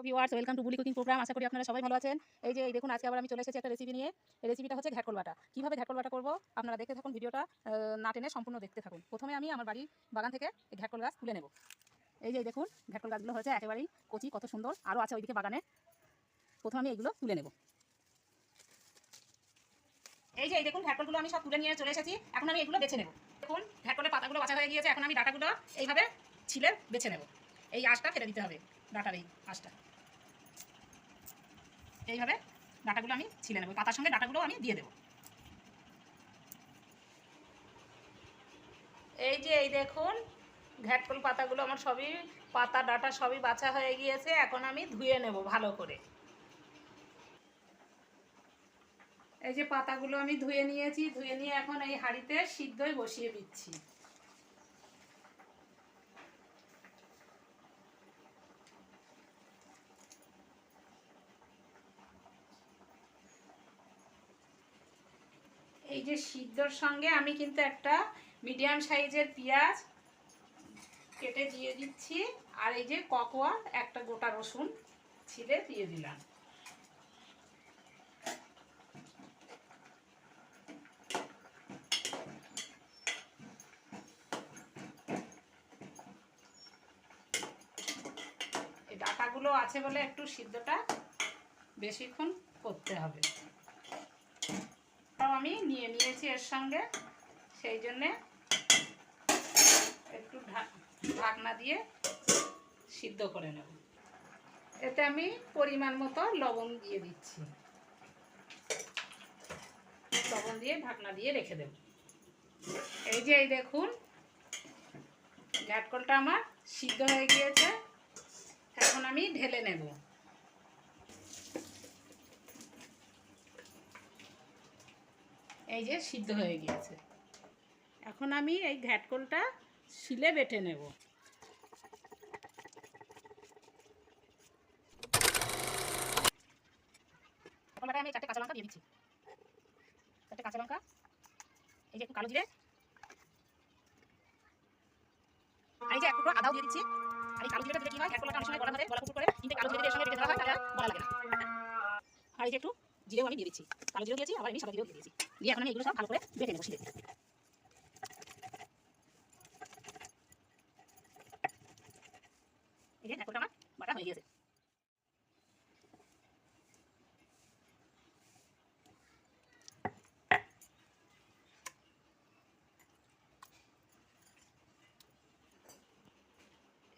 Hello viewers welcome to বুলি cooking programme আশা করি আপনারা সবাই ভালো আছেন। এই যে, এই দেখুন, আজকে আবার আমি চলে এসেছি একটা রেসিপি নিয়ে। রেসিপিটা হচ্ছে ঘ্যাটকল বাটা কীভাবে ঘ্যাটকল বাটা করব? আপনারা দেখতে থাকুন ভিডিওটা না টেনে সম্পূর্ণ দেখতে থাকুন। প্রথমে আমি আমার বাড়ির বাগান থেকে ঘ্যাটকল গাছ তুলে নেব। এই যে দেখুন, ঘ্যাটকল গাছগুলো হয়েছে একেবারেই কচি, কত সুন্দর আরও আছে ওইদিকে বাগানে। প্রথমে আমি এইগুলো তুলে নেব। এই যে দেখুন, ঘ্যাটকলগুলো আমি সব তুলে নিয়ে চলে এসেছি। এখন আমি এগুলো বেছে নেব। দেখুন, ঘ্যাটকলের পাতাগুলো বাছা হয়ে গিয়েছে। এখন আমি ডাটাগুলো এইভাবে ছিলে বেছে নেব। এই আঁশটা ফেলে দিতে হবে, ডাটার এই আঁশটা এইভাবে ডাটাগুলো আমি ছিলে নেব। পাতার সঙ্গে ডাটাগুলো আমি দিয়ে দেবো। এই যে, এই দেখুন, ঘ্যাটকল পাতাগুলো আমার সবই, পাতা, ডাটা সবই বাছা হয়ে গিয়েছে। এখন আমি ধুয়ে নেব ভালো করে। এই যে পাতাগুলো আমি ধুয়ে নিয়েছি, ধুয়ে নিয়ে এখন এই হাঁড়িতে সিদ্ধই বসিয়ে দিচ্ছি। এই যে সিদ্ধর সঙ্গে আমি কিন্তু একটা মিডিয়াম সাইজের পেঁয়াজ কেটে দিয়ে দিচ্ছি। আর এই যে ককোয়া, একটা গোটা রসুন ছিলে দিয়ে দিলাম। ডাটাগুলো আছে বলে একটু সিদ্ধটা বেশিক্ষণ করতে হবে। আমি নিয়ে নিয়েছি এর সঙ্গে। সেই জন্যে একটু ঢাকনা দিয়ে সিদ্ধ করে নেব। এতে আমি পরিমাণ মতো লবণ দিয়ে দিচ্ছি। লবণ দিয়ে ঢাকনা দিয়ে রেখে দেব। এই যে এই দেখুন ঘ্যাটকলটা আমার সিদ্ধ হয়ে গিয়েছে। এখন আমি ঢেলে নেব। এই যে সিদ্ধ হয়ে গিয়েছে। এখন আমি এই ঘ্যাটকলটা শিলে বেটে নেব। আমি চারটে কাঁচা লঙ্কা দিয়ে দিচ্ছি। চারটে কাঁচা লঙ্কা, এই যে একটু কালো জিরে, আর এই যে এক টুকরো আদাও দিয়ে দিচ্ছি। আর এই কালো জিরেটা দিলে কি হয় এক কলাটা অনেক সময় বড় ধরে পুকুর করে কিন্তু কালো জিরে সঙ্গে বেটে দেওয়া হয়, তাহলে বড়া লাগে না। আর এই যে একটু জিরেও আমি দিয়ে দিচ্ছি। কালো জিরেও দিয়েছি, আবার আমি সাদা জিরেও দিয়ে দিয়েছি। দিয়ে এখন আমি এগুলো সব ভালো করে বেটে নেব শিলে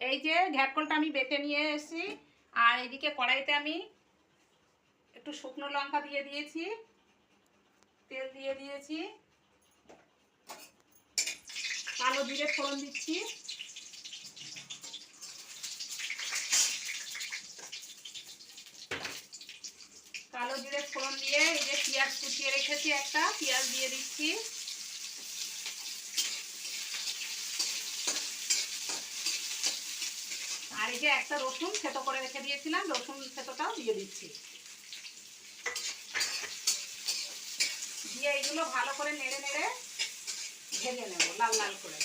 এই যে যে ঘ্যাটকলটা আমি বেটে নিয়ে এসেছি, আর এদিকে কড়াইতে আমি একটু শুকনো লঙ্কা দিয়ে দিয়েছি। তেল দিয়ে দিয়েছি। কালো জিরে ফোড়ন দিচ্ছি। কালো জিরে ফোড়ন দিয়ে এই যে পেঁয়াজ কুচিয়ে রেখেছি একটা, পেঁয়াজ দিয়ে দিচ্ছি। আর এই যে একটা রসুন থেতো করে রেখে দিয়েছিলাম, রসুন থেতোটাও দিয়ে দিচ্ছি। দিয়ে এইগুলো ভালো করে নেড়ে নেড়ে ভেজে নেব, লাল লাল করে।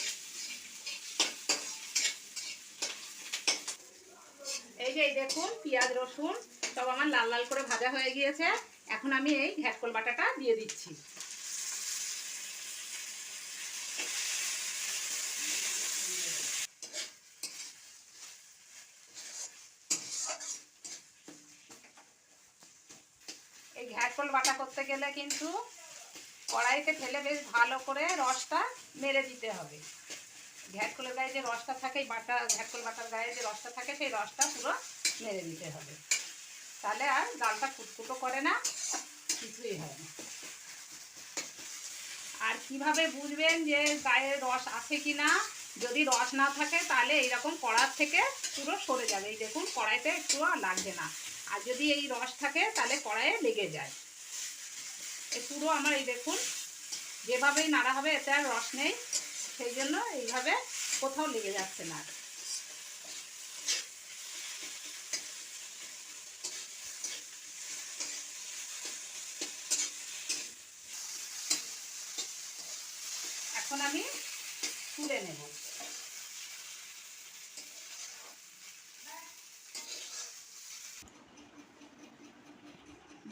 এই যে দেখুন, পেঁয়াজ, রসুন সব আমার লাল লাল করে ভাজা হয়ে গিয়েছে। এখন আমি এই ঘ্যাটকল বাটাটা দিয়ে দিচ্ছি। এই ঘ্যাটকল বাটা করতে গেলে কিন্তু কড়াইতে ফেলে বেশ ভালো করে রসটা মেরে দিতে হবে। ঘ্যাটকলের গায়ে যে রসটা থাকে, বাটা ঘ্যাটকল বাটার গায়ে যে রসটা থাকে, সেই রসটা পুরো মেরে দিতে হবে। তাহলে আর ডালটা ফুটফুটো করে না, কিছুই হয় না। আর কীভাবে বুঝবেন যে গায়ে রস আছে কি না? যদি রস না থাকে, তাহলে এইরকম কড়ার থেকে পুরো সরে যাবে। এই দেখুন, কড়াইতে একটু লাগবে না। আর যদি এই রস থাকে, তাহলে কড়াইয়ে লেগে যায়। পুরো আমার এই দেখুন। যেভাবেই নাড়া হবে, এতে আর রস নেই। সেই জন্য এইভাবে কোথাও লেগে যাচ্ছে না এখন আমি তুলে নেব।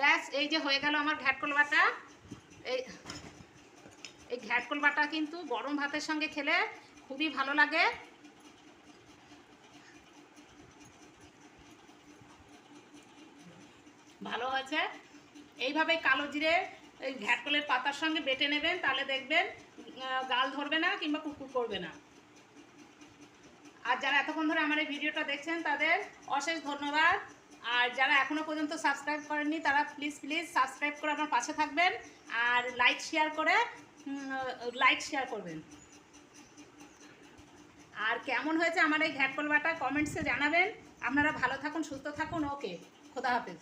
ব্যাস, এই যে হয়ে গেল আমার ঘ্যাটকল বাটা। এই এই ঘ্যাটকল বাটা কিন্তু গরম ভাতের সঙ্গে খেলে খুবই ভালো লাগে। ভালো হয়েছে। এইভাবে কালো জিরে এই ঘ্যাটকলের পাতার সঙ্গে বেটে নেবেন, তাহলে দেখবেন গাল ধরবে না কিংবা কুকুর করবে না। আর যারা এতক্ষণ ধরে আমার এই ভিডিওটা দেখছেন, তাদের অশেষ ধন্যবাদ। আর যারা এখনও পর্যন্ত সাবস্ক্রাইব করেননি, তারা প্লিজ প্লিজ সাবস্ক্রাইব করে আমার পাশে থাকবেন আর লাইক শেয়ার করে লাইক শেয়ার করবেন। আর কেমন হয়েছে আমার এই ঘ্যাটকল কমেন্টসে জানাবেন। আপনারা ভালো থাকুন, সুস্থ থাকুন। ওকে খোদা হাফেজ।